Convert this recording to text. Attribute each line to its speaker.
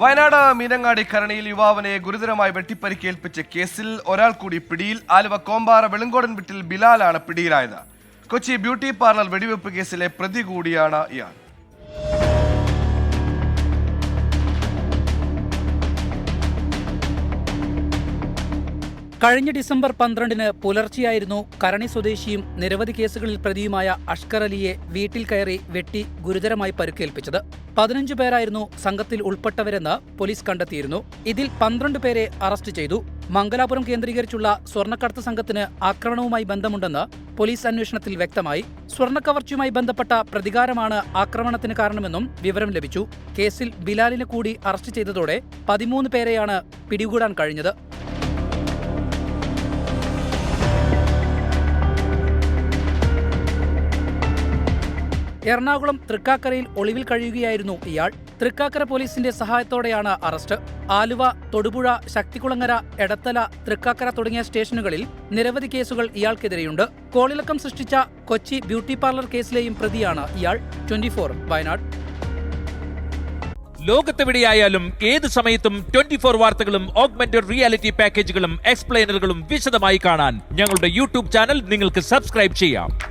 Speaker 1: വയനാട് മീനങ്ങാടി കരണിയിൽ യുവാവിനെ ഗുരുതരമായി വെട്ടിപ്പരിക്കേൽപ്പിച്ച കേസിൽ ഒരാൾ കൂടി പിടിയിൽ. ആലുവ കോമ്പാറ വെളുങ്കോടൻ വീട്ടിൽ ബിലാലാണ് പിടിയിലായത്. കൊച്ചി ബ്യൂട്ടി പാർലർ വെടിവെപ്പ് കേസിലെ പ്രതി കൂടിയാണ് ഇയാൾ.
Speaker 2: കഴിഞ്ഞ ഡിസംബർ പന്ത്രണ്ടിന് പുലർച്ചെയായിരുന്നു കരണി സ്വദേശിയും നിരവധി കേസുകളിൽ പ്രതിയുമായ അഷ്കർ അലിയെ വീട്ടിൽ കയറി വെട്ടി ഗുരുതരമായി പരുക്കേൽപ്പിച്ചത്. പതിനഞ്ചു പേരായിരുന്നു സംഘത്തിൽ ഉൾപ്പെട്ടവരെന്ന് പോലീസ് കണ്ടെത്തിയിരുന്നു. ഇതിൽ പന്ത്രണ്ട് പേരെ അറസ്റ്റ് ചെയ്തു. മംഗലാപുരം കേന്ദ്രീകരിച്ചുള്ള സ്വർണക്കടത്ത് സംഘത്തിന് ആക്രമണവുമായി ബന്ധമുണ്ടെന്ന് പോലീസ് അന്വേഷണത്തിൽ വ്യക്തമായി. സ്വർണക്കവർച്ചയുമായി ബന്ധപ്പെട്ട പ്രതികാരമാണ് ആക്രമണത്തിന് കാരണമെന്നും വിവരം ലഭിച്ചു. കേസിൽ ബിലാലിനെ കൂടി അറസ്റ്റ് ചെയ്തതോടെ പതിമൂന്ന് പേരെയാണ് പിടികൂടാൻ കഴിഞ്ഞത്. എറണാകുളം തൃക്കാക്കരയിൽ ഒളിവിൽ കഴിയുകയായിരുന്നു ഇയാൾ. തൃക്കാക്കര പോലീസിന്റെ സഹായത്തോടെയാണ് അറസ്റ്റ്. ആലുവ തൊടുപുഴ ശക്തികുളങ്ങര എടത്തല തൃക്കാക്കര തുടങ്ങിയ സ്റ്റേഷനുകളിൽ നിരവധി കേസുകൾ ഇയാൾക്കെതിരെയുണ്ട്. കോളിളക്കം സൃഷ്ടിച്ച കൊച്ചി ബ്യൂട്ടി പാർലർ കേസിലെയും പ്രതിയാണ് ഇയാൾ. ട്വന്റി വയനാട്.
Speaker 3: ലോകത്തെവിടെയായാലും ഏത് സമയത്തും ട്വന്റി ഫോർ വാർത്തകളും ഓഗ്മെന്റഡ് റിയാലിറ്റി പാക്കേജുകളും എക്സ്പ്ലെയിനറുകളും വിശദമായി കാണാൻ ഞങ്ങളുടെ യൂട്യൂബ് ചാനൽ നിങ്ങൾക്ക് സബ്സ്ക്രൈബ് ചെയ്യാം.